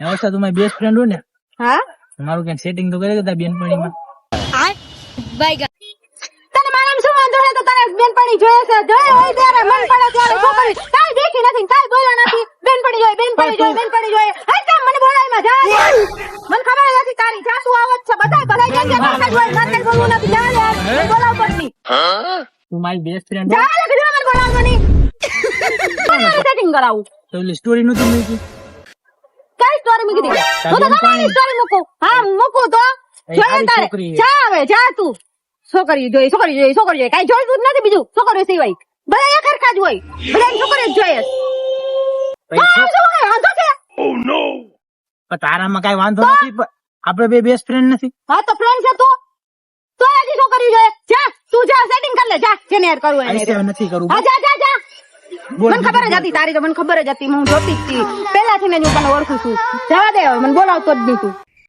અવસ્થા તું મારી બેસ્ટ ફ્રેન્ડ હોય ને હા? મારું ક્યાંક સેટિંગ તો કરી દેતા બેનપણીમાં. તને મારામાં શું વાંધો છે? તો તને બેનપણી જોઈએ છે? જોઈએ હોય ત્યારે મન પડે ત્યારે શું કરી? કાઈ દેખી નથી કાઈ બોલ્યો નથી. બેનપણી જોઈએ બેનપણી જોઈએ બેનપણી જોઈએ. હે કામ મને બોલાયમાં જા. જા. મને ખબર નથી તારી જા તું આવત છે. બધા ભલાઈ જાય જેમ મને જ હોય મારે બોલવું નથી. જા યાર બોલાવ પડતી તું મારી બેસ્ટ ફ્રેન્ડ જા લે મને બોલાવતો નહીં. સેટિંગ કરાવું. તો સ્ટોરી નહોતી મૂકી? કઈ સ્ટોરી મૂકી દીધી હું તો બેનપણી. તમારી સ્ટોરી મૂકું હા મૂકું તો એ જોઈએ સારી તારે છોકરી છે. જા હવે જા તું છોકરી જોઈએ છોકરી જોઈએ છોકરી જોઈએ કઈ જોઈતું જ નથી બીજું છોકરીઓ સિવાય બધા એક હરખા જ હોય બધા છોકરી જ જોઈએ પછી હા, છો- શું કઈ વાંધો છે પણ તારામાં કઈ વાંધો નથી પણ આપણે બે બેસ્ટ ફ્રેન્ડ નથી હા તો ફ્રેન્ડ છે તું તો હજી છોકરી જોઈએ જા તું જા સેટિંગ કરી લે જા જેને યાર કરવું એને આઈસે હવે નથી કરવું હા જા જા જા બોલ મને ખબર જ હતી તારી તો મને ખબર જ હતી હું જોતી જ હતી પેલાથી મેં હું તને ઓળખું છું. જવા દે હવે મને બોલાવતો જ નહીં તું